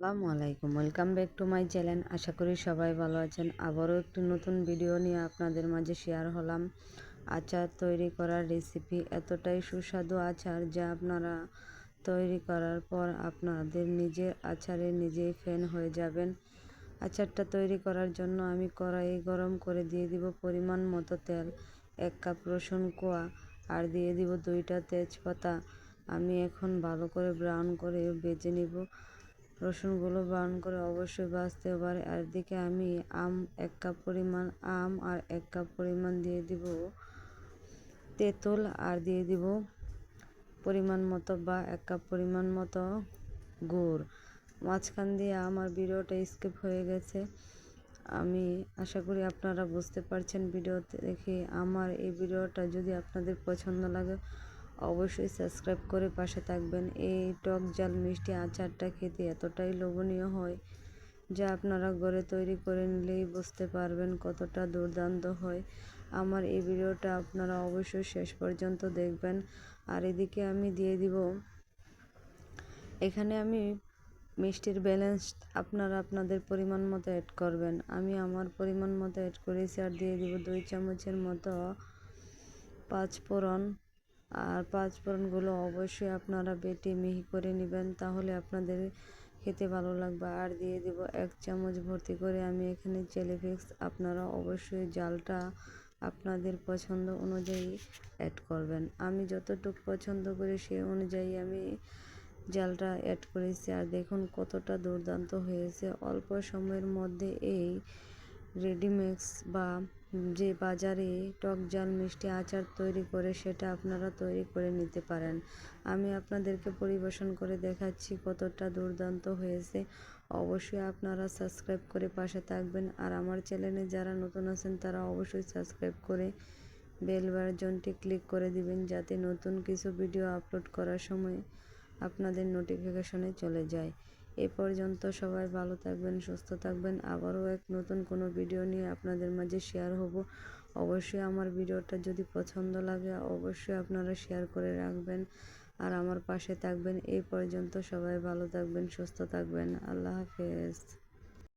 আসসালামু আলাইকুম। Welcome back to my channel আশা করি সবাই ভালো আছেন। আবারও একটি নতুন ভিডিও নিয়ে আপনাদের মাঝে শেয়ার হলাম। আচার তৈরি করার রেসিপি এতটাই সুস্বাদু আচার যা আপনারা তৈরি করার পর আপনাদের নিজের আচারে নিজেই ফ্যান হয়ে যাবেন। আচারটা তৈরি করার জন্য আমি কড়াই গরম করে দিয়ে দিব পরিমাণ মতো তেল, এক কাপ রসুন কোয়া, আর দিয়ে দিব দুইটা তেজপাতা। আমি এখন ভালো করে ব্রাউন করে বেজে নিব। রসুনগুলো ব্রাউন করে অবশ্যই বাছতে হবে আর এদিকে আমি আম এক কাপ পরিমাণ আম আর এক কাপ পরিমাণ দিয়ে দিব তেঁতুল আর দিয়ে দিব পরিমাণ মতো বা এক কাপ পরিমাণ মতো গুড়। মাঝখান দিয়ে আমার ভিডিওটা স্কিপ হয়ে গেছে। আমি আশা করি আপনারা বুঝতে পারছেন ভিডিওতে দেখে। আমার এই ভিডিওটা যদি আপনাদের পছন্দ লাগে অবশ্যই সাবস্ক্রাইব করে পাশে থাকবেন। এই টক জাল মিষ্টি আচারটা খেতে এতটাই লোভনীয় হয় যা আপনারা ঘরে তৈরি করে নিলেই বুঝতে পারবেন কতটা দুর্দান্ত হয়। আমার এই ভিডিওটা আপনারা অবশ্যই শেষ পর্যন্ত দেখবেন। আর এদিকে আমি দিয়ে দিব। এখানে আমি মিষ্টির ব্যালেন্স আপনারা আপনাদের পরিমাণ মতো অ্যাড করবেন। আমি আমার পরিমাণ মতো অ্যাড করেছি আর দিয়ে দিব দুই চামচের মতো পাঁচ ফোড়ন আর পাঁচ ফোড়নগুলো অবশ্যই আপনারা বেটে মিহি করে নেবেন, তাহলে আপনাদের খেতে ভালো লাগবে। আর দিয়ে দিব এক চামচ ভর্তি করে আমি এখানে চেলে আপনারা অবশ্যই জালটা আপনাদের পছন্দ অনুযায়ী অ্যাড করবেন। আমি যতটুকু পছন্দ করি সে অনুযায়ী আমি জালটা অ্যাড করেছি। আর দেখুন কতটা দুর্দান্ত হয়েছে। অল্প সময়ের মধ্যে এই রেডিমিক্স বা যে বাজারে টক জাল, মিষ্টি আচার তৈরি করে সেটা আপনারা তৈরি করে নিতে পারেন। আমি আপনাদেরকে পরিবেশন করে দেখাচ্ছি কতটা দুর্দান্ত হয়েছে। অবশ্যই আপনারা সাবস্ক্রাইব করে পাশে থাকবেন। আর আমার চ্যানেলে যারা নতুন আছেন, তারা অবশ্যই সাবস্ক্রাইব করে বেল বাটনটি ক্লিক করে দিবেন, যাতে নতুন কিছু ভিডিও আপলোড করার সময় আপনাদের নোটিফিকেশনে চলে যায়। এ পর্যন্ত সবাই ভালো থাকবেন, সুস্থ থাকবেন। আবারও এক নতুন কোনো ভিডিও নিয়ে আপনাদের মাঝে শেয়ার হব। অবশ্যই আমার ভিডিওটা যদি পছন্দ লাগে, অবশ্যই আপনারা শেয়ার করে রাখবেন। আর আমার পাশে থাকবেন। এই পর্যন্ত সবাই ভালো থাকবেন, সুস্থ থাকবেন। আল্লাহ হাফেজ।